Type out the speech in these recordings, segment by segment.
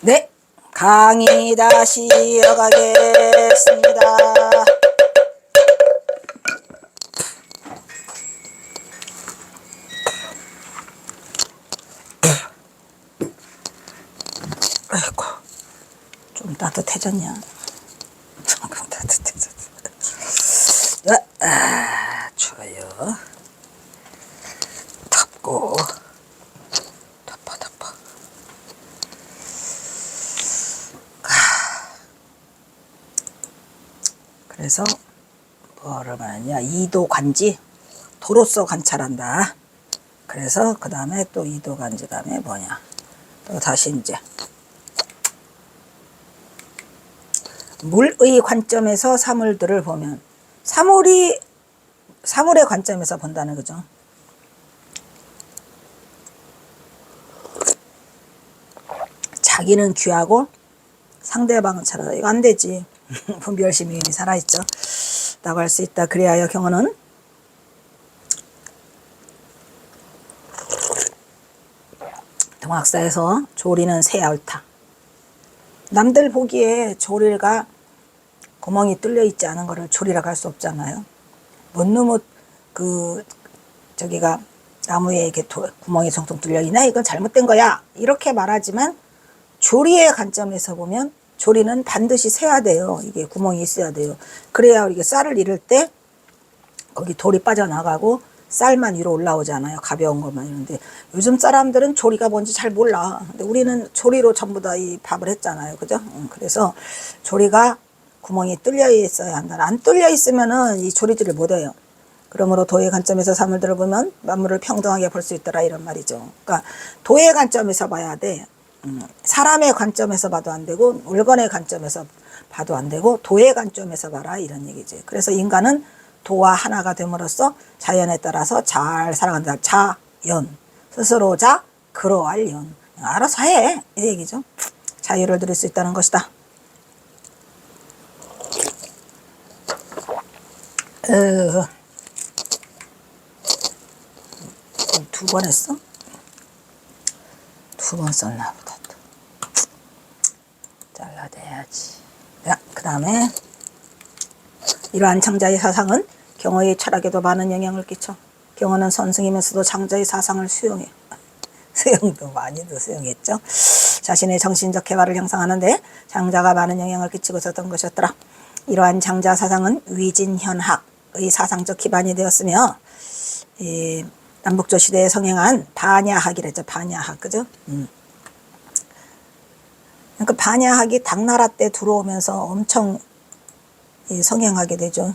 네, 강의 다시 이어가겠습니다. 아이고, 좀 따뜻해졌냐? 조금 따뜻해졌어. 아, 아, 좋아요. 덮고, 덮어, 덮어. 그래서 뭐를 말하냐 이도 관지 도로서 관찰한다. 그래서 그 다음에 또 이도 관지 다음에 뭐냐 또 다시 이제 물의 관점에서 사물들을 보면 사물이 사물의 관점에서 본다는 거죠. 자기는 귀하고 상대방은 차라다. 이거 안 되지. 분별심이 살아있죠. 라고 할수 있다. 그래야 경어는 동학사에서 조리는 새 옳다. 남들 보기에 조리가 구멍이 뚫려 있지 않은 거를 조리라고 할 수 없잖아요. 뭔 놈의 그 저기가 나무에 이렇게 도- 구멍이 정통 뚫려 있나 이건 잘못된 거야 이렇게 말하지만 조리의 관점에서 보면 조리는 반드시 세야 돼요. 이게 구멍이 있어야 돼요. 그래야 이게 쌀을 이을 때 거기 돌이 빠져나가고 쌀만 위로 올라오잖아요. 가벼운 것만 이런데 요즘 사람들은 조리가 뭔지 잘 몰라. 근데 우리는 조리로 전부 다 이 밥을 했잖아요. 그죠? 음, 그래서 조리가 구멍이 뚫려 있어야 한다. 안 뚫려 있으면은 이 조리질을 못 해요. 그러므로 도의 관점에서 사물들을 보면 만물을 평등하게 볼 수 있더라 이런 말이죠. 그러니까 도의 관점에서 봐야 돼. 음, 사람의 관점에서 봐도 안 되고 물건의 관점에서 봐도 안 되고 도의 관점에서 봐라 이런 얘기지. 그래서 인간은 도와 하나가 됨으로써 자연에 따라서 잘 살아간다. 자연 스스로 자 그러할 연 알아서 해 이 얘기죠. 자유를 누릴 수 있다는 것이다. 어, 두번 했어? 두 번 썼나 보다. 또. 잘라내야지. 야, 그 다음에 이러한 창자의 사상은 경어의 철학에도 많은 영향을 끼쳐. 경어는 선승이면서도 창자의 사상을 수용해. 수용도 많이도 수용했죠. 자신의 정신적 개발을 형성하는데 장자가 많은 영향을 끼치고 있었던 것이었더라. 이러한 장자 사상은 위진현학의 사상적 기반이 되었으며 이 남북조 시대에 성행한 반야학이랬죠. 반야학 그죠? 음. 그러니까 반야학이 당나라 때 들어오면서 엄청 이 성행하게 되죠.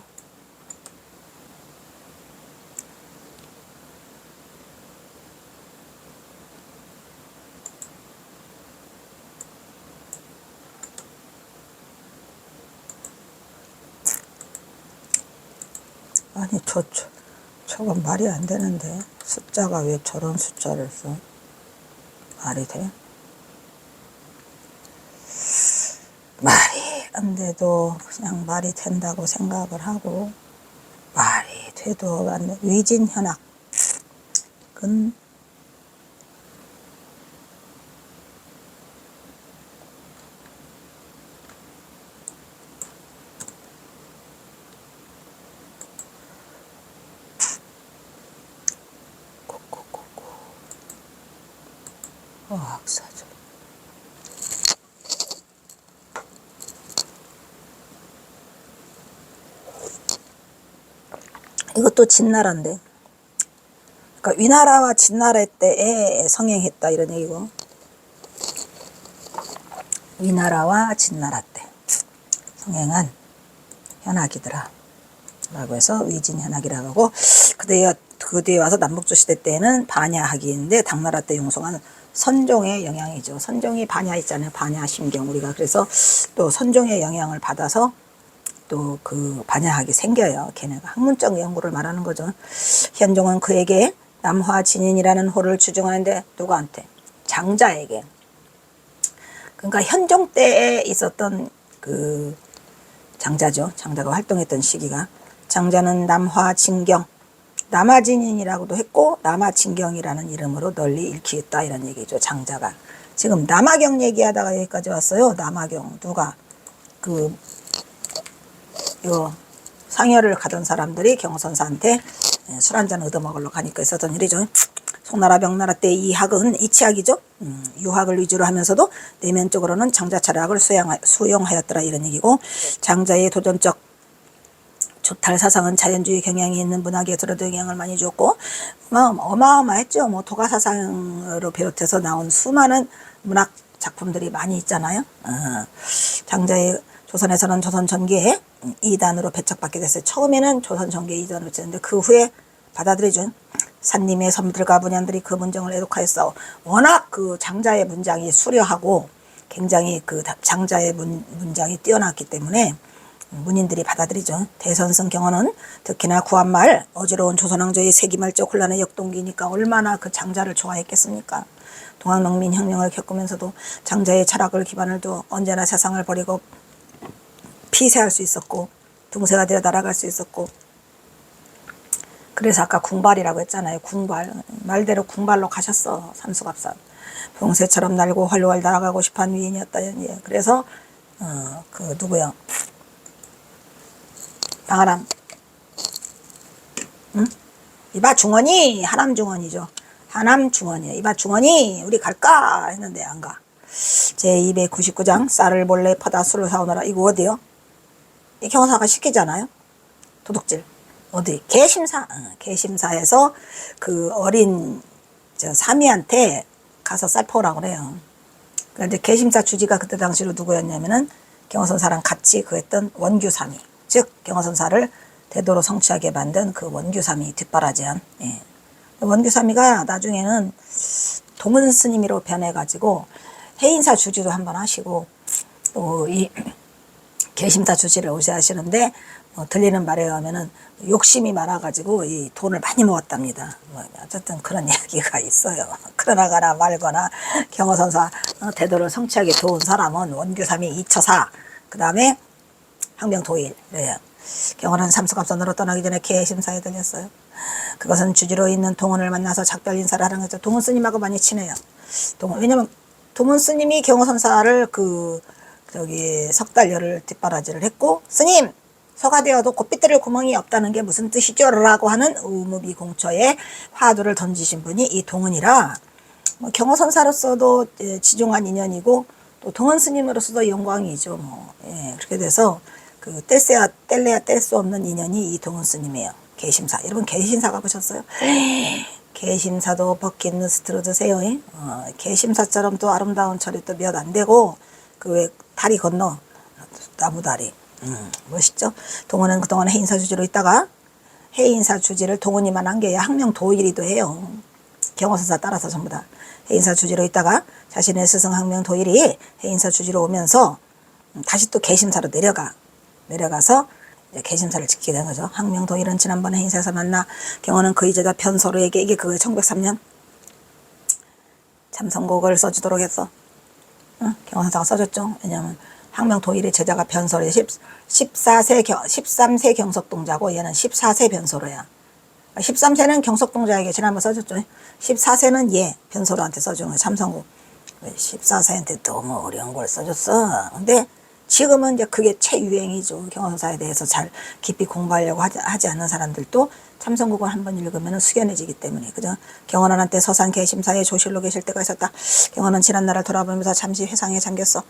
아니 저, 저 저건 말이 안 되는데 숫자가 왜 저런 숫자를 써? 말이 돼? 말이 안 돼도 그냥 말이 된다고 생각을 하고 말이 돼도 안 돼. 위진 현악. 은 코코코코 어학사죠. 이것도 진나라인데. 그러니까 위나라와 진나라 때에 성행했다 이런 얘기고. 위나라와 진나라 때 성행한 현악이더라. 라고 해서 위진현악이라고 하고 그 뒤에 그 뒤에 와서 남북조 시대 때는 반야학이인데 당나라 때 용성한 선종의 영향이죠. 선종이 반야 있잖아요. 반야 심경 우리가 그래서 또 선종의 영향을 받아서 또 그 반야학이 생겨요. 걔네가 학문적 연구를 말하는 거죠. 현종은 그에게 남화 진인이라는 호를 추정하는데 누구한테? 장자에게. 그러니까 현종 때에 있었던 그 장자죠. 장자가 활동했던 시기가 장자는 남화 진경 남화진인이라고도 했고 남화진경이라는 이름으로 널리 읽히겠다 이런 얘기죠. 장자가 지금 남아경 얘기하다가 여기까지 왔어요. 남아경 누가 그 요 상여를 가던 사람들이 경선사한테 술 한잔 얻어먹으러 가니까 있었던 일이죠. 송나라 병나라 때 이 학은 이치학이죠. 음, 유학을 위주로 하면서도 내면적으로는 장자 철학을 수용, 수용하였더라 이런 얘기고 장자의 도전적 조탈 사상은 자연주의 경향이 있는 문학예술에도 영향을 많이 줬고 뭐 어마어마했죠. 뭐 도가 사상으로 비롯해서 나온 수많은 문학 작품들이 많이 있잖아요. 어, 장자의 조선에서는 조선 전기에 이단으로 배척받게 됐어요. 처음에는 조선 전기에 이단으로 배척했는데 그 후에 받아들이죠. 산님의 섬들과 문양들이 그 문장을 애독하였어. 워낙 그 장자의 문장이 수려하고 굉장히 그 장자의 문, 문장이 뛰어났기 때문에 문인들이 받아들이죠. 대선성 경호는 특히나 구한말 어지러운 조선왕조의 세기말적 혼란의 역동기니까 얼마나 그 장자를 좋아했겠습니까? 동학농민 혁명을 겪으면서도 장자의 철학을 기반을 두 언제나 세상을 버리고 피세할 수 있었고 둥새가 되어 날아갈 수 있었고 그래서 아까 궁발이라고 했잖아요. 궁발 말대로 궁발로 가셨어 산수갑산 봉새처럼 날고 활활 날아가고 싶은 위인이었다. 예. 그래서 어, 그 누구야 양아람 응? 이봐 중원이 하남 중원이죠. 하남 중원이에요. 이봐 중원이 우리 갈까 했는데 안 가. 제 299장 쌀을 몰래 퍼다 술을 사오너라 이거 어디요? 이 경사가 시키잖아요. 도둑질. 어디? 개심사. 어, 개심사에서 그 어린 저 사미한테 가서 쌀 퍼오라고 그래요. 그런데 개심사 주지가 그때 당시로 누구였냐면은 경호선사랑 같이 그 했던 원규삼이. 즉 경호선사를 대도로 성취하게 만든 그 원규삼이 뒷바라지한. 예. 원규삼이가 나중에는 동은 스님으로 변해가지고 해인사 주지도 한번 하시고 또이 개심사 주지를 오셔 하시는데 뭐 들리는 말에 의하면은 욕심이 많아가지고 이 돈을 많이 모았답니다. 뭐 어쨌든 그런 이야기가 있어요. 그러나 가나 말거나 경호선사 어, 대도를 성취하게 도운 사람은 원규삼이 이처사 그 다음에 항명도일 네. 경호는 삼수갑선으로 떠나기 전에 개심사에 들렸어요. 그것은 주지로 있는 동원을 만나서 작별 인사를 하는 거죠. 동원 스님하고 많이 친해요. 동원 왜냐면 동원 스님이 경호선사를 그 저기 석 달여를 뒷바라지를 했고 스님 서가 되어도 곱빗들을 구멍이 없다는 게 무슨 뜻이죠? 라고 하는 의무비 공처에 화두를 던지신 분이 이 동은이라 뭐 경호선사로서도 예, 지중한 인연이고 또 동원 스님으로서도 영광이죠. 뭐 예, 그렇게 돼서 그 뗄래야 뗄래야 뗄 수 없는 인연이 이 동원 스님이에요. 개심사 여러분 개심사 가보셨어요? 개심사도 버킷리스트로 드세요. 어, 개심사처럼 또 아름다운 철이 또 몇 안 되고 그왜 다리 건너 나무 다리 음, 멋있죠? 동원은 그동안 해인사 주지로 있다가 해인사 주지를 동원이만 한 게 학명 도일이도 해요. 경호선사 따라서 전부 다 해인사 주지로 있다가 자신의 스승 학명 도일이 해인사 주지로 오면서 음, 다시 또 개심사로 내려가 내려가서 개심사를 지키게 된 거죠. 학명 도일은 지난번에 해인사에서 만나 경호는 그 이제다 편서로에게 이게 그 1903년 참선곡을 써주도록 했어. 응? 경호선사가 써줬죠. 왜냐면 항명 도일의 제자가 10, 14세 경, 13세 경석동자고 얘는 14세 변소로야. 13세는 경석동자에게 지난번 써줬죠. 14세는 얘 변소로한테 써준 거야. 참성국. 14세한테 너무 어려운 걸 써줬어. 근데 지금은 이제 그게 최유행이죠. 경험사에 대해서 잘 깊이 공부하려고 하지, 하지 않는 사람들도 참성국을 한번 읽으면 숙연해지기 때문에 그죠? 경원한 때 서산 개심사에 조실로 계실 때가 있었다. 경원은 지난 날을 돌아보면서 잠시 회상에 잠겼어.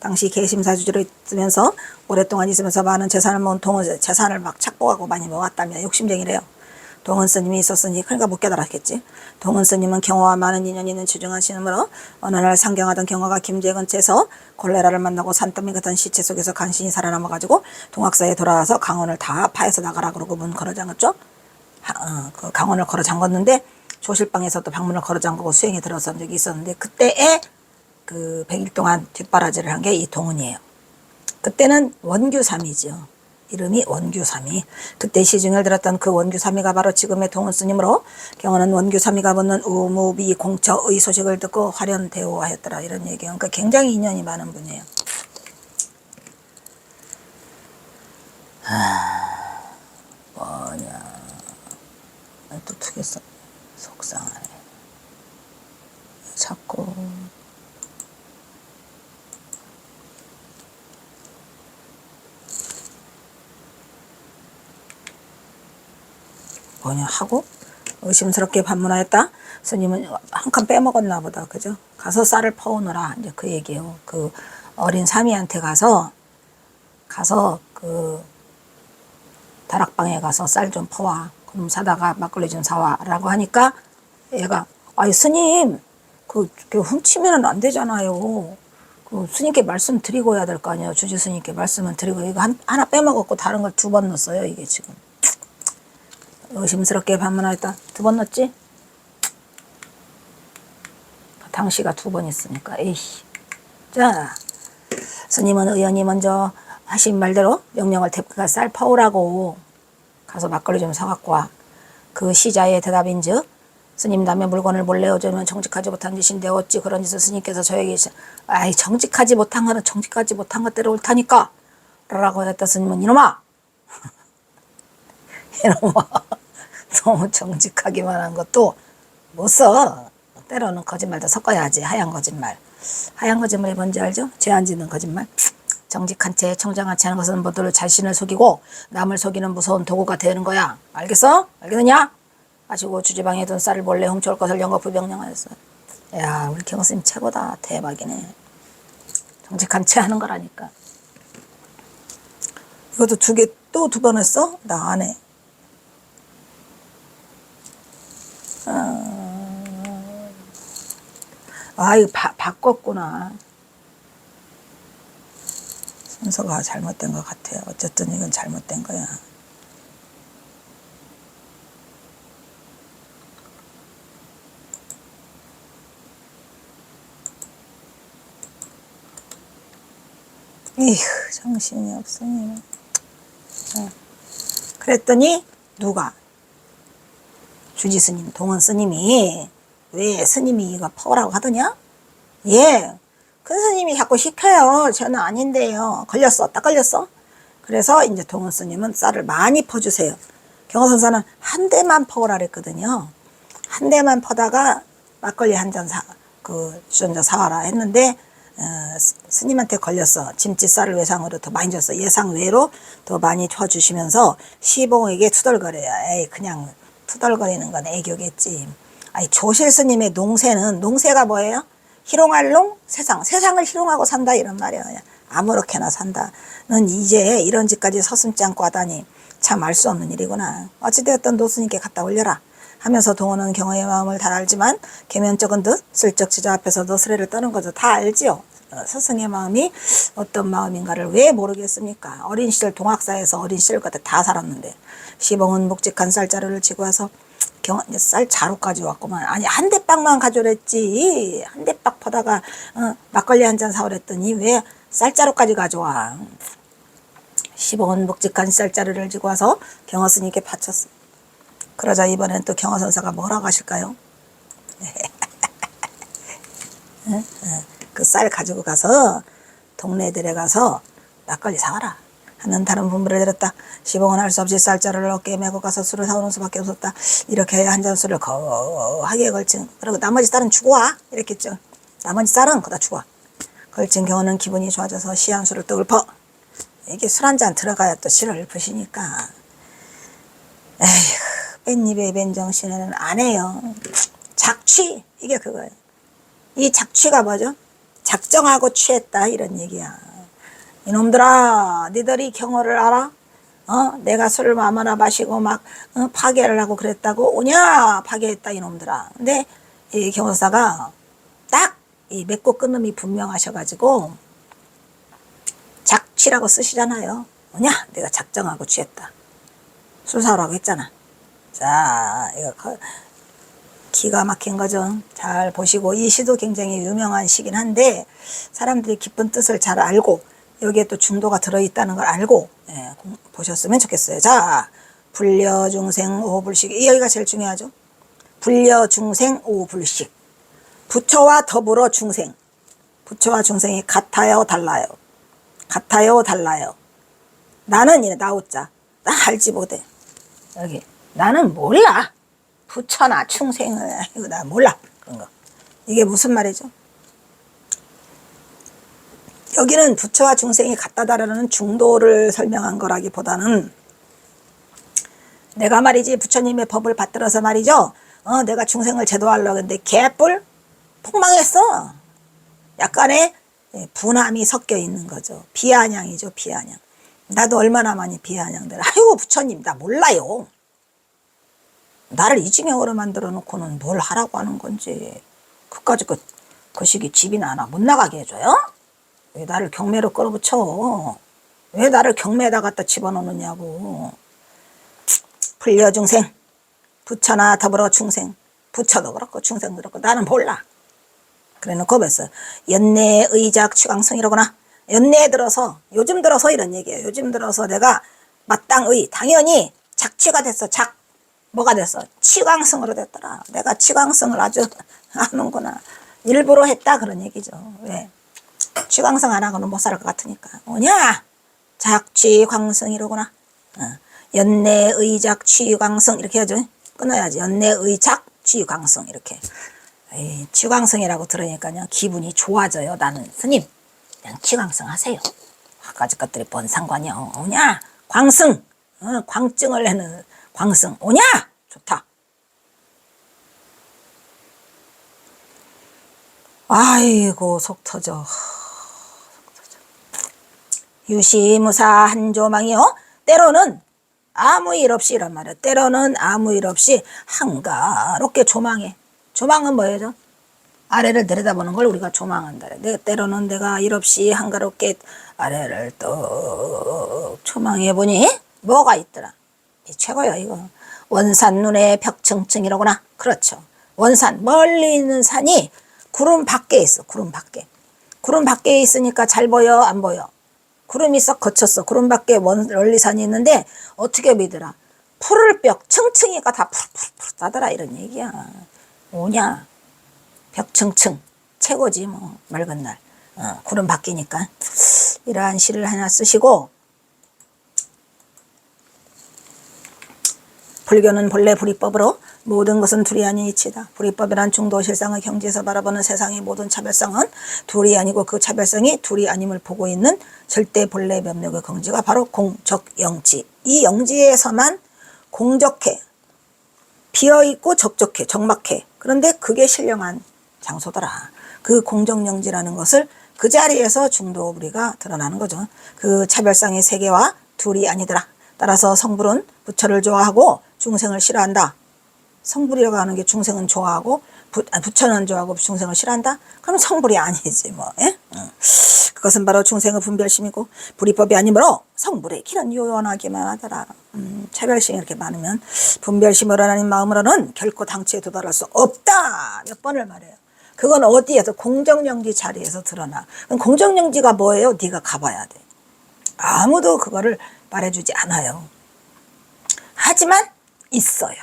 당시 개심사 주지로 있으면서 오랫동안 있으면서 많은 재산을 모은 동원 재산을 막 착복하고 많이 모았다며 욕심쟁이래요. 동원 스님이 있었으니 그러니까 못 깨달았겠지. 동원 스님은 경화와 많은 인연이 있는 주중한 신으로 어느 날 상경하던 경화가 김제 근처에서 콜레라를 만나고 산더미 같은 시체 속에서 간신히 살아남아 가지고 동학사에 돌아와서 강원을 다 파해서 나가라 그러고 문 걸어 잠갔죠. 하, 어, 그 강원을 걸어 잠갔는데 조실방에서도 방문을 걸어 잠그고 수행에 들어선 적이 있었는데 그때에 그 100일 동안 뒷바라지를 한 게 이 동은이에요. 그때는 원규삼이죠. 이름이 원규삼이. 그때 시중을 들었던 그 원규삼이가 바로 지금의 동은 스님으로 경호는 원규삼이가 묻는 우무비 공처의 소식을 듣고 화련대오하였더라 이런 얘기예요. 그러니까 굉장히 인연이 많은 분이에요. 아, 뭐냐. 또 투겠어. 속상하네. 뭐냐 하고 의심스럽게 반문하였다. 스님은 한 칸 빼먹었나 보다. 그죠? 가서 쌀을 퍼오느라 이제 그 얘기예요. 그 어린 사미한테 가서 가서 그 다락방에 가서 쌀 좀 퍼와. 그럼 사다가 막걸리 좀 사와 라고 하니까 얘가 아이 스님 그, 그 훔치면은 안 되잖아요. 그 스님께 말씀 드리고 해야 될 거 아니에요. 주지 스님께 말씀은 드리고 이거 한, 하나 빼먹었고 다른 걸 두 번 넣었어요. 이게 지금 의심스럽게 반문하였다. 두 번 넣었지? 당시가 두 번 있으니까 에이. 자, 스님은 의원이 먼저 하신 말대로 명령을 대표가 쌀 퍼오라고 가서 막걸리 좀 사갖고 와. 그 시자의 대답인즉 스님 남의 물건을 몰래 어쩌면 정직하지 못한 짓인데 어찌 그런 짓을 스님께서 저에게 시- 아이 정직하지 못한 거는 정직하지 못한 것대로 옳다니까 라고 했다 스님은 이놈아 이놈아 너무 정직하기만 한 것도 못 써. 때로는 거짓말도 섞어야지 하얀 거짓말. 하얀 거짓말이 뭔지 알죠? 죄 안 짓는 거짓말. 정직한 채 청정한 채 하는 것은 모두 자신을 속이고 남을 속이는 무서운 도구가 되는 거야. 알겠어? 알겠느냐? 마시고 주지방에 둔 쌀을 몰래 훔쳐올 것을 영거부 명령하였어. 야 우리 경스님 최고다. 대박이네. 정직한 채 하는 거라니까. 이것도 두 개 또 두 번 했어? 나 안 해. 아, 이거 바, 바꿨구나. 순서가 잘못된 것 같아요. 어쨌든 이건 잘못된 거야. 이휴, 정신이 없으니. 어. 그랬더니, 누가? 주지 스님, 동원 스님이 왜 스님이 이거 퍼라고 하더냐? 예. 큰 스님이 자꾸 시켜요. 저는 아닌데요. 걸렸어. 딱 걸렸어. 그래서 이제 동원 스님은 쌀을 많이 퍼주세요. 경호선사는 한 대만 퍼오라 그랬거든요. 한 대만 퍼다가 막걸리 한 잔 사, 그 주전자 사와라 했는데 어, 스- 스님한테 걸렸어. 짐짓 쌀을 외상으로 더 많이 줬어. 예상 외로 더 많이 쳐주시면서 시봉에게 투덜거려요. 에이 그냥 투덜거리는 건 애교겠지. 아니 조실 스님의 농세는 농세가 뭐예요? 희롱할롱 세상 세상을 희롱하고 산다 이런 말이에요. 아무렇게나 산다는 이제 이런 짓까지 서슴지 않고 하다니 참 알 수 없는 일이구나. 어찌되었든 노스님께 갖다 올려라. 하면서 동호는 경호의 마음을 다 알지만 계면적은 듯 슬쩍 지자 앞에서도 스레를 떠는 거죠. 다 알지요. 어, 스승의 마음이 어떤 마음인가를 왜 모르겠습니까? 어린 시절 동학사에서 어린 시절까지 다 살았는데 시봉은 묵직한 쌀자루를 지고 와서 경, 쌀 자루까지 왔구만. 아니, 한 대 빵만 가져랬지. 한 대 빵 퍼다가, 어, 막걸리 한 잔 사오랬더니 왜 쌀자루까지 가져와. 시봉은 묵직한 쌀자루를 지고 와서 경화 스님께 바쳤어. 그러자 이번엔 또 경화 선사가 뭐라고 하실까요? 그 쌀 가지고 가서 동네들에 가서 막걸리 사와라. 하는 다른 분부를 내렸다. 시봉은 할 수 없이 쌀자루를 어깨에 메고 가서 술을 사오는 수밖에 없었다. 이렇게 한 잔 술을 거하게 걸친. 그리고 나머지 쌀은 주고 와. 이렇게 했죠. 나머지 쌀은 주고 와. 걸친 경우는 기분이 좋아져서 시한 술을 또 읊어. 이게 술 한 잔 들어가야 또 실을 읊으시니까. 에휴, 뺀입에 맨정신에는 안 해요. 작취. 이게 그거예요. 이 작취가 뭐죠? 작정하고 취했다 이런 얘기야. 이놈들아, 니들이 경호를 알아? 어? 내가 술을 마마나 마시고 막 어? 파괴를 하고 그랬다고 오냐 파괴했다 이놈들아. 근데 이 경호사가 딱 이 맺고 끊음이 분명하셔가지고 작취라고 쓰시잖아요. 뭐냐? 내가 작정하고 취했다. 술 사오라고 했잖아. 자, 이거 거- 기가 막힌 거죠. 잘 보시고 이 시도 굉장히 유명한 시긴 한데 사람들이 깊은 뜻을 잘 알고 여기에 또 중도가 들어있다는 걸 알고 예, 공- 보셨으면 좋겠어요. 자, 불려 중생 오불식. 이 여기가 제일 중요하죠. 불려 중생 오불식. 부처와 더불어 중생. 부처와 중생이 같아요 달라요? 같아요 달라요? 나는 이래 나오자. 나 알지 못해. 여기 나는 몰라 부처나 충생을 이거 나 몰라 그런 거 이게 무슨 말이죠 여기는 부처와 중생이 같다 다르는 중도를 설명한 거라기보다는 내가 말이지 부처님의 법을 받들어서 말이죠. 어, 내가 중생을 제도하려고 했는데 개뿔 폭망했어. 약간의 예, 분함이 섞여 있는 거죠. 비아냥이죠, 비아냥. 나도 얼마나 많이 비아냥들. 아이고 부처님 나 몰라요. 나를 이 지경으로 만들어 놓고는 뭘 하라고 하는 건지. 그까지 그, 그 시기 집이나 하나 못 나가게 해줘요? 왜 나를 경매로 끌어붙여? 왜 나를 경매에다 갖다 집어넣느냐고. 불려 중생. 부처나 더불어 중생. 부처도 그렇고 중생도 그렇고 나는 몰라. 그래 놓고 벌써 연내 의작 취강성이라구나. 연내에 들어서 요즘 들어서 이런 얘기예요. 요즘 들어서 내가 마땅의 당연히 작취가 됐어. 작 뭐가 됐어? 치광성으로 됐더라. 내가 치광성을 아주 아는구나. 일부러 했다 그런 얘기죠. 왜? 치광성 안 하고는 못 살 것 같으니까. 뭐냐? 작취광성이로구나. 어. 연내의작 취광성 이렇게 해야죠. 끊어야지. 연내의작 취광성 이렇게. 에이, 취광성이라고 들으니까요 기분이 좋아져요. 나는 스님 그냥 취광성 하세요. 아까지 것들이 뭔 상관이야. 오냐? 광승. 어, 광증을 내는 광승. 오냐? 좋다. 아이고 속 터져. 유시무사 한 조망이요. 때로는 아무 일 없이 이란 말이야. 때로는 아무 일 없이 한가롭게 조망해. 조망은 뭐예요? 아래를 내려다보는 걸 우리가 조망한다. 내 때로는 내가 일 없이 한가롭게 아래를 떡 조망해 보니 뭐가 있더라. 이 최고야 이거. 원산 눈에 벽층층이라구나. 그렇죠. 원산 멀리 있는 산이 구름 밖에 있어. 구름 밖에. 구름 밖에 있으니까 잘 보여 안 보여? 구름이 썩 거쳤어. 구름 밖에 멀리 산이 있는데 어떻게 믿으라? 푸를 벽 층층이가 다 푸르푸르푸르 따더라 이런 얘기야. 뭐냐? 벽층층 최고지 뭐 맑은 날 어, 구름 바뀌니까 이러한 시를 하나 쓰시고 불교는 본래 불이법으로 모든 것은 둘이 아닌 이치다. 불이법이란 중도 실상의 경지에서 바라보는 세상의 모든 차별성은 둘이 아니고 그 차별성이 둘이 아님을 보고 있는 절대 본래 면목의 경지가 바로 공적 영지. 이 영지에서만 공적해. 비어있고 적적해, 적막해. 그런데 그게 신령한 장소더라. 그 공정영지라는 것을 그 자리에서 중도 우리가 드러나는 거죠. 그 차별성의 세계와 둘이 아니더라. 따라서 성불은 부처를 좋아하고 중생을 싫어한다. 성불이라고 하는 게 중생은 좋아하고 부, 아, 부처는 좋아하고 중생을 싫어한다? 그럼 성불이 아니지 뭐. 예? 응. 그것은 바로 중생의 분별심이고 불이법이 아니므로 성불의 길은 요원하기만 하더라. 음, 차별심이 이렇게 많으면 분별심으로 하는 마음으로는 결코 당치에 도달할 수 없다. 몇 번을 말해요. 그건 어디에서 공정영지 자리에서 드러나. 공정영지가 뭐예요? 네가 가봐야 돼. 아무도 그거를 말해주지 않아요. 하지만 있어요.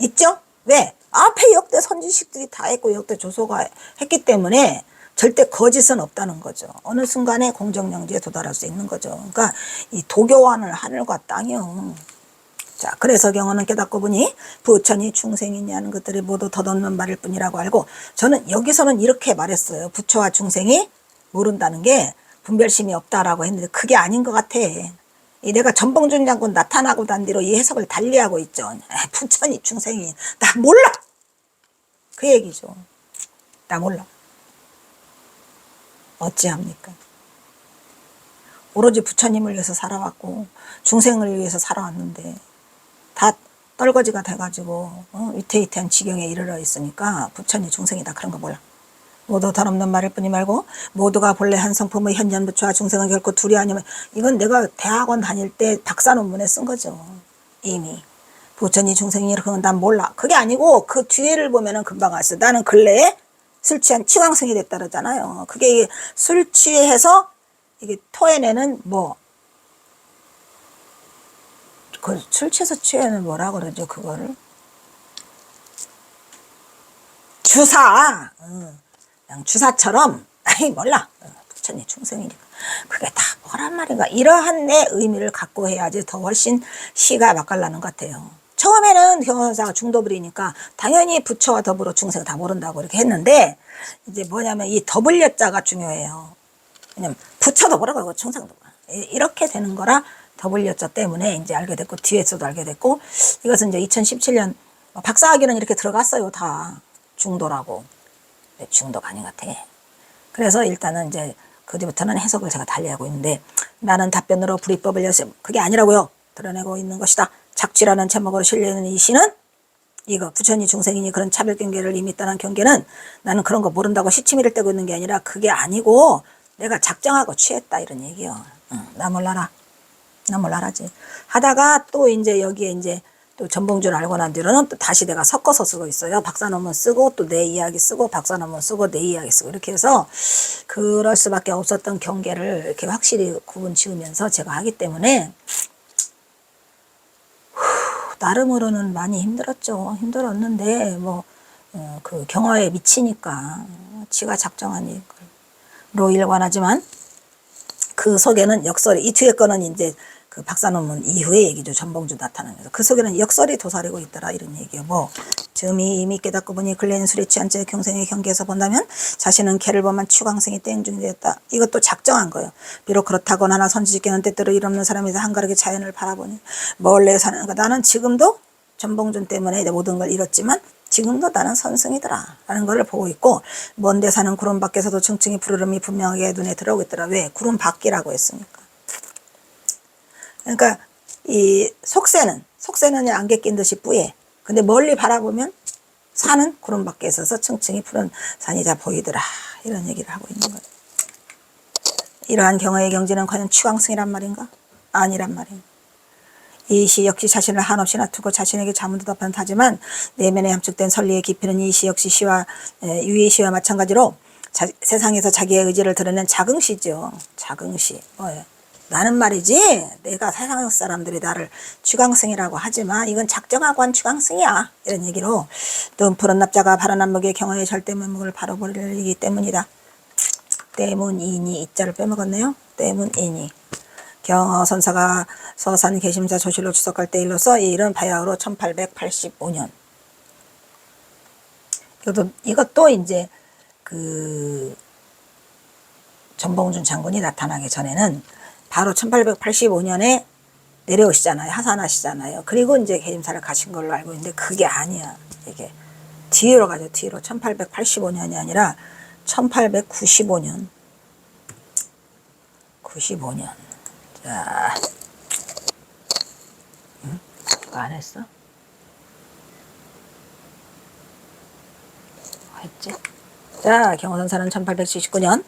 있죠? 왜? 앞에 역대 선지식들이 다 했고 역대 조소가 했기 때문에 절대 거짓은 없다는 거죠. 어느 순간에 공정영지에 도달할 수 있는 거죠. 그러니까 이 도교환을 하늘과 땅이요. 자, 그래서 경어는 깨닫고 보니 부처니 중생이냐는 것들이 모두 덧없는 말일 뿐이라고 알고 저는 여기서는 이렇게 말했어요. 부처와 중생이 모른다는 게 분별심이 없다라고 했는데 그게 아닌 것 같아. 이 내가 전봉준 장군 나타나고 난 뒤로 이 해석을 달리하고 있죠. 에, 부처니 중생이 나 몰라. 그 얘기죠. 나 몰라. 어찌합니까? 오로지 부처님을 위해서 살아왔고 중생을 위해서 살아왔는데 다 떨거지가 돼가지고 어, 위태위태한 지경에 이르러 있으니까 부처니 중생이다 그런 거 몰라. 모두 덧없는 말일 뿐이 말고 모두가 본래 한 성품의 현년 부처와 중생은 결코 둘이 아니면 이건 내가 대학원 다닐 때 박사 논문에 쓴 거죠. 이미. 부처니 중생이 이렇게 하면 난 몰라. 그게 아니고 그 뒤에를 보면 은 금방 알았어. 나는 근래에 술 취한 치광성이 됐다 그러잖아요. 그게 술 취해서 이게 토해내는 뭐, 그 술 취해서 취해는 뭐라 그러죠, 그거를? 주사! 응. 주사처럼, 아이, 몰라. 어, 부처님 중생이니까. 그게 다 뭐란 말인가. 이러한 내 의미를 갖고 해야지 더 훨씬 시가 맛깔나는 것 같아요. 처음에는 경험사가 중도불이니까 당연히 부처와 더불어 중생을 다 모른다고 이렇게 했는데 이제 뭐냐면 이 더블 여자가 중요해요. 왜냐면 부처도 모르고 충성도 모르고. 이렇게 되는 거라 더블유자 때문에 이제 알게 됐고 뒤에서도 알게 됐고 이것은 이제 2017년 박사학위는 이렇게 들어갔어요 다 중도라고 네, 중도가 아닌 것 같아. 그래서 일단은 이제 그 뒤부터는 해석을 제가 달리 하고 있는데 나는 답변으로 불이법을 열세 그게 아니라고요 드러내고 있는 것이다. 작쥐라는 제목으로 실려있는 이 시는 이거 부처니 중생이니 그런 차별 경계를 이미 떠난 경계는 나는 그런 거 모른다고 시치미를 떼고 있는 게 아니라 그게 아니고 내가 작정하고 취했다 이런 얘기요. 응, 나 몰라라. 나 몰라라지. 하다가 또 이제 여기에 이제 또 전봉주를 알고 난 뒤로는 또 다시 내가 섞어서 쓰고 있어요. 박사 논문 쓰고 또 내 이야기 쓰고 박사 논문 쓰고 내 이야기 쓰고 이렇게 해서 그럴 수밖에 없었던 경계를 이렇게 확실히 구분 지으면서 제가 하기 때문에 나름으로는 많이 힘들었죠. 힘들었는데 뭐그 경화에 미치니까 지가 작정한 일로 일관하지만 그 속에는 역설이 이 뒤에 거는 이제 그 박사 논문 이후의 얘기죠. 전봉주 나타나면서 그 속에는 역설이 도사리고 있더라 이런. 뭐 점이 이미 깨닫고 보니 근래는 술에 취한 채 경생의 경계에서 본다면 자신은 개를 범한 추광생이 땡중이 되었다. 이것도 작정한 거예요. 비록 그렇다고 나나 선지식계는 때때로 일 없는 사람이서 한가르게 자연을 바라보니 멀리 사는 그러니까 나는 지금도 전봉준 때문에 내 모든 걸 잃었지만 지금도 나는 선승이더라 라는 걸 보고 있고 먼데 사는 구름 밖에서도 층층이 푸르름이 분명하게 눈에 들어오고 있더라 왜 구름 밖이라고 했으니까 그러니까 이 속세는 속세는 안개 낀 듯이 뿌예 근데 멀리 바라보면 산은 구름 밖에 있어서 층층이 푸른 산이 다 보이더라 이런 얘기를 하고 있는 거예요 이러한 경우의 경지는 과연 추광승이란 말인가 아니란 말인가 이시 역시 자신을 한없이 놔두고 자신에게 자문대답하는 타지만 내면에 함축된 선리의 깊이는 이시 역시 시와 에, 유의 시와 마찬가지로 자- 세상에서 자기의 의지를 드러낸 자긍시죠. 자긍시. 뭐예요? 나는 말이지 내가 세상 사람들이 나를 주강승이라고 하지만 이건 작정하고 한 주강승이야 이런 얘기로 눈푸른 납자가 바른 안목의 경화의 절대 면목을 바로 버리기 때문이다. 때문이니 이자를 빼먹었네요. 때문이니 경어 선사가 서산 개심사 조실로 추석할 때 일로서 이 일은 바야흐로 1885년. 이것도 이것도 이제 그 전봉준 장군이 나타나기 전에는 바로 1885년에 내려오시잖아요. 하산하시잖아요. 그리고 이제 개심사를 가신 걸로 알고 있는데 그게 아니야. 이게 뒤로 가죠. 뒤로 1885년이 아니라 1895년. 95년. 자, 응? 안 했어? 뭐 했지? 자, 경호선사는 1879년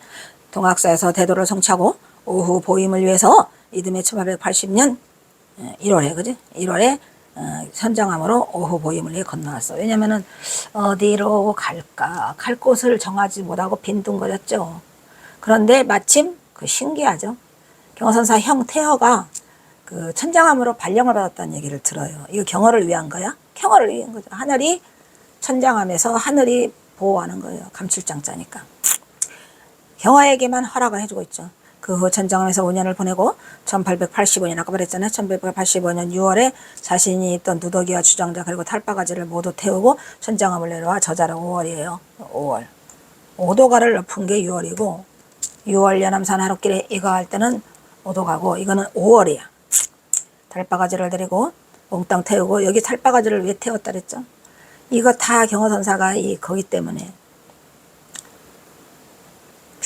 동학사에서 대도를 성취하고 오후 보임을 위해서 이듬해 1880년 1월에 그지? 1월에 어, 현장함으로 오후 보임을 위해 건너왔어. 왜냐면은 어디로 갈까? 갈 곳을 정하지 못하고 빈둥거렸죠. 그런데 마침 그 신기하죠. 경호선사 형 태허가 그 천장함으로 발령을 받았다는 얘기를 들어요. 이거 경호를 위한 거야? 경호를 위한 거죠. 하늘이 천장함에서 하늘이 보호하는 거예요. 감출장 자니까. 경화에게만 허락을 해주고 있죠. 그후 천장함에서 5년을 보내고 1885년 아까 말했잖아요. 1885년 6월에 자신이 있던 누더기와 주장자 그리고 탈바가지를 모두 태우고 천장함을 내려와 저자로 5월이에요. 5월. 오도가를 엎은 게 6월이고 6월 연암산 하루길에 이거 할 때는 오도가고 이거는 5월이야. 달바가지를 데리고 몽땅 태우고 여기 달바가지를 왜 태웠다 그랬죠? 이거 다 경호선사가 이 거기 때문에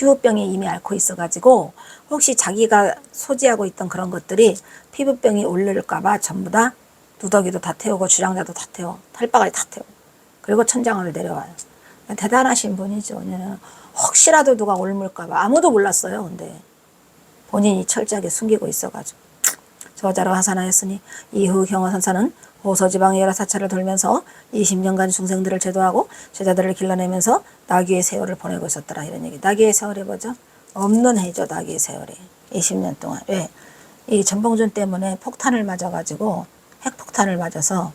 피부병이 이미 앓고 있어가지고 혹시 자기가 소지하고 있던 그런 것들이 피부병이 오를까봐 전부 다 누더기도 다 태우고 주장자도 다 태워 탈바가지 다 태워. 그리고 천장을 내려와요. 대단하신 분이죠. 왜냐면 혹시라도 누가 옮을까봐. 아무도 몰랐어요 근데. 본인이 철저하게 숨기고 있어가지고 저자로 하산하였으니 이후 경화선사는 호서지방의 여러 사찰을 돌면서 20년간 중생들을 제도하고 제자들을 길러내면서 나귀의 세월을 보내고 있었더라 이런 얘기. 나귀의 세월이 뭐죠? 없는 해죠 나귀의 세월이. 20년 동안. 왜? 이 전봉준 때문에 폭탄을 맞아가지고 핵폭탄을 맞아서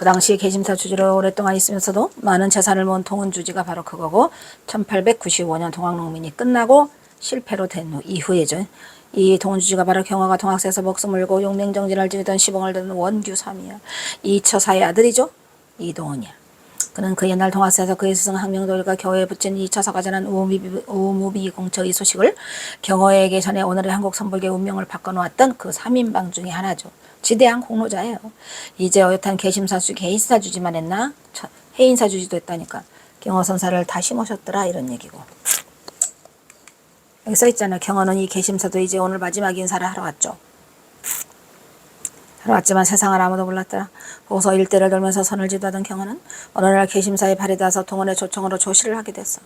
그 당시 개심사 주지로 오랫동안 있으면서도 많은 재산을 모은 동은 주지가 바로 그거고 1895년 동학농민이 끝나고 실패로 된 후 이후에죠. 이 동은 주지가 바로 경화가 동학사에서 목숨을 걸고 용맹정진을 지휘던 시봉을 드는 원규삼이야. 이 처사의 아들이죠. 이동원이야. 그는 그 옛날 동학사에서 그의 스승 항명도일과 겨우에 붙인 이 처사가 전한 오무비 공처의 소식을 경호에게 전해 오늘의 한국 선불계 운명을 바꿔놓았던 그 3인방 중에 하나죠. 지대한 공로자예요. 이제 어엿한 개심사주, 개인사주지만 했나? 차- 해인사주지도 했다니까. 경호선사를 다시 모셨더라 이런 얘기고. 여기 써있잖아요. 경호는 이 개심사도 이제 오늘 마지막 인사를 하러 왔죠. 하러 왔지만 세상을 아무도 몰랐더라. 호서 일대를 돌면서 선을 지도하던 경호는 어느 날 개심사에 발이 닿아서 동원의 조청으로 조시를 하게 됐어.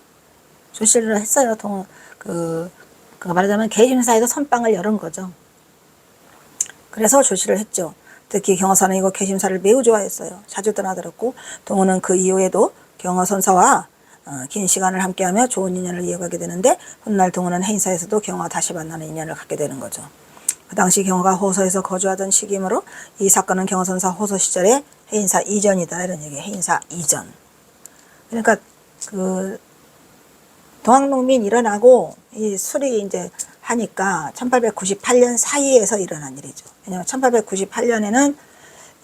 조시를 했어요. 동, 그, 그 말하자면 개심사에서 선빵을 열은 거죠. 그래서 조시를 했죠. 특히 경호선은 이곳 개심사를 매우 좋아했어요. 자주 떠나들었고 동호는 그 이후에도 경호선사와 어, 긴 시간을 함께하며 좋은 인연을 이어가게 되는데 훗날 동호는 해인사에서도 경호와 다시 만나는 인연을 갖게 되는 거죠. 그 당시 경호가 호서에서 거주하던 시기이므로 이 사건은 경호선사 호서 시절에 해인사 이전이다 이런 얘기. 해인사 이전. 그러니까 그 동학농민 일어나고 이 술이 이제 하니까 1898년 사이에서 일어난 일이죠. 왜냐면 1898년에는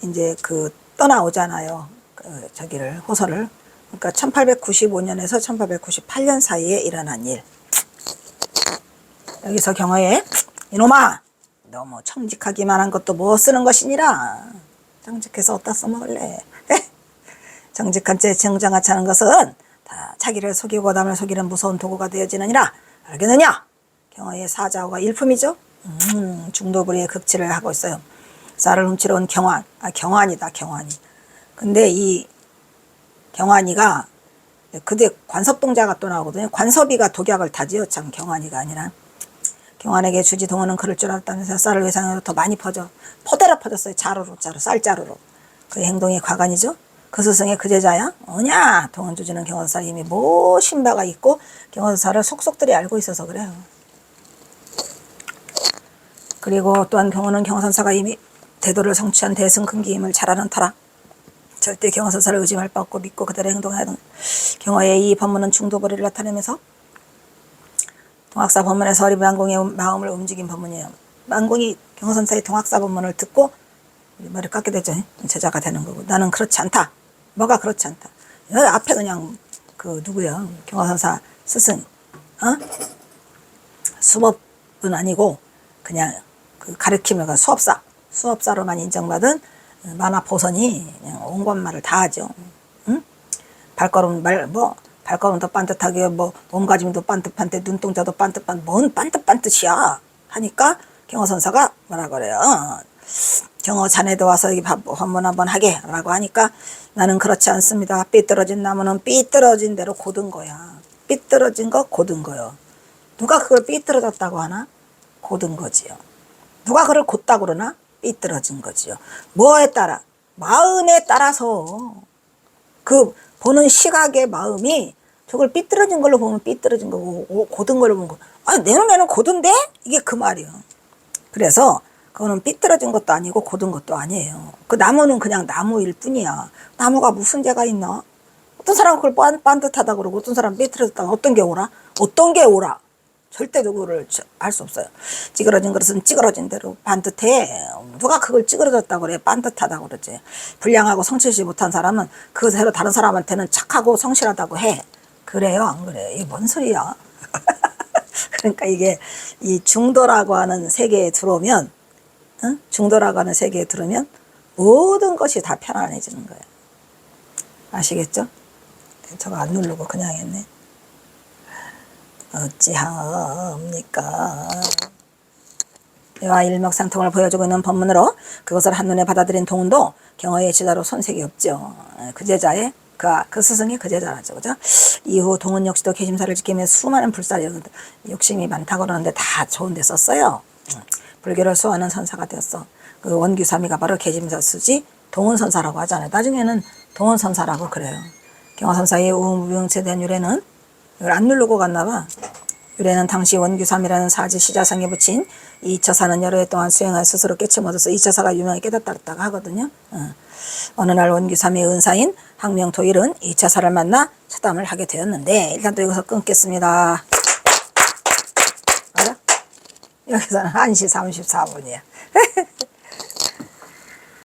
이제 그 떠나오잖아요. 그 저기를 호서를. 그러니까 1895년에서 1898년 사이에 일어난 일. 여기서 경어에 이놈아 너무 청직하기만 한 것도 못 쓰는 것이니라. 정직해서 어디다 써먹을래. 정직한 채 정장하지 않은 것은 다 자기를 속이고 남을 속이는 무서운 도구가 되어지느니라. 알겠느냐? 경어의 사자어가 일품이죠. 음, 중도부리의 극치를 하고 있어요. 쌀을 훔치러 온 경환. 아, 경환이다, 경환이. 근데 이 경환이가 그대 관섭동자가 또 나오거든요. 관섭이가 독약을 타지요. 참 경환이가 아니라. 경환에게 주지 동호는 그럴 줄 알았다면서 쌀을 외상으로 더 많이 퍼져. 포대로 퍼졌어요. 자루로, 자루, 쌀자루로. 그 행동이 과간이죠. 그 스승의 그 제자야? 뭐냐? 동원 주지는 경원사 이미 모신 바가 있고 경원사를 속속들이 알고 있어서 그래요. 그리고 또한 경호는 경선사가 이미 대도를 성취한 대승 근기임을 잘 아는 터라 절대 경호선사를 의심할 바 없고 믿고 그대로 행동해야 하는 경호의 이 법문은 중도거리를 나타내면서 동학사 법문에서 어린 만공의 마음을 움직인 법문이에요. 만공이 경호선사의 동학사 법문을 듣고 머리 깎게 되죠. 제자가 되는 거고 나는 그렇지 않다. 뭐가 그렇지 않다. 앞에 그냥 그 누구야 경호선사 스승 어? 수법은 아니고 그냥 그 가르침을 그 수업사 수업사로만 인정받은 만화 보선이 그냥 온갖 말을 다 하죠. 응? 발걸음 말 뭐 발걸음도 반듯하게 뭐 몸가짐도 반듯한데 눈동자도 반듯한 뭔 반듯반듯이야 하니까 경호 선사가 뭐라 그래요. 경호 자네도 와서 여기 밥- 환문 한번 하게라고 하니까 나는 그렇지 않습니다. 삐뚤어진 나무는 삐뚤어진 대로 고든 거야. 삐뚤어진 거 고든 거요. 누가 그걸 삐뚤어졌다고 하나? 고든 거지요. 누가 그걸 곧다고 그러나? 삐뚤어진 거지요. 뭐에 따라? 마음에 따라서 그 보는 시각의 마음이 저걸 삐뚤어진 걸로 보면 삐뚤어진 거고 오- 고든 걸로 보면 고- 아니 내 눈에는 고든데 이게 그 말이요. 그래서 그거는 삐뚤어진 것도 아니고 고든 것도 아니에요. 그 나무는 그냥 나무일 뿐이야. 나무가 무슨 죄가 있나? 어떤 사람은 그걸 빤, 반듯하다 그러고 어떤 사람은 삐뚤어졌다. 어떤 게 오라? 어떤 게 오라? 절대 그거를 알 수 없어요. 찌그러진 그릇은 찌그러진 대로 반듯해. 누가 그걸 찌그러졌다고 그래? 반듯하다고 그러지. 불량하고 성실지 못한 사람은 그대로 다른 사람한테는 착하고 성실하다고 해. 그래요? 안 그래? 이게 뭔 소리야? 그러니까 이게 이 중도라고 하는 세계에 들어오면 응? 중도라고 하는 세계에 들어오면 모든 것이 다 편안해지는 거예요. 아시겠죠? 저거 안 누르고 그냥 했네. 어찌하옵니까? 이와 일맥상통을 보여주고 있는 법문으로 그것을 한눈에 받아들인 동훈도 경어의 제자로 손색이 없죠. 그 제자의 그, 그 스승이 그 제자라죠. 그죠? 이후 동훈 역시도 개심사를 지키며 수많은 불사를 욕심이 많다고 그러는데 다 좋은 데 썼어요. 음, 불교를 수호하는 선사가 되었어. 그 원규삼이가 바로 개심사 수지 동훈 선사라고 하잖아요. 나중에는 동훈 선사라고 그래요. 경화선사의 우무병체에 대한 유래는 이걸 안 누르고 갔나 봐. 유래는 당시 원규삼이라는 사지 시자상에 붙인 이처사는 여러 해 동안 수행한 스스로 깨침 얻어서 이처사가 유명히 깨닫다가 하거든요. 어. 어느 날 원규삼의 은사인 항명토일은 이처사를 만나 차담을 하게 되었는데 일단 또 여기서 끊겠습니다. 맞아? 여기서는 1시 34분이야.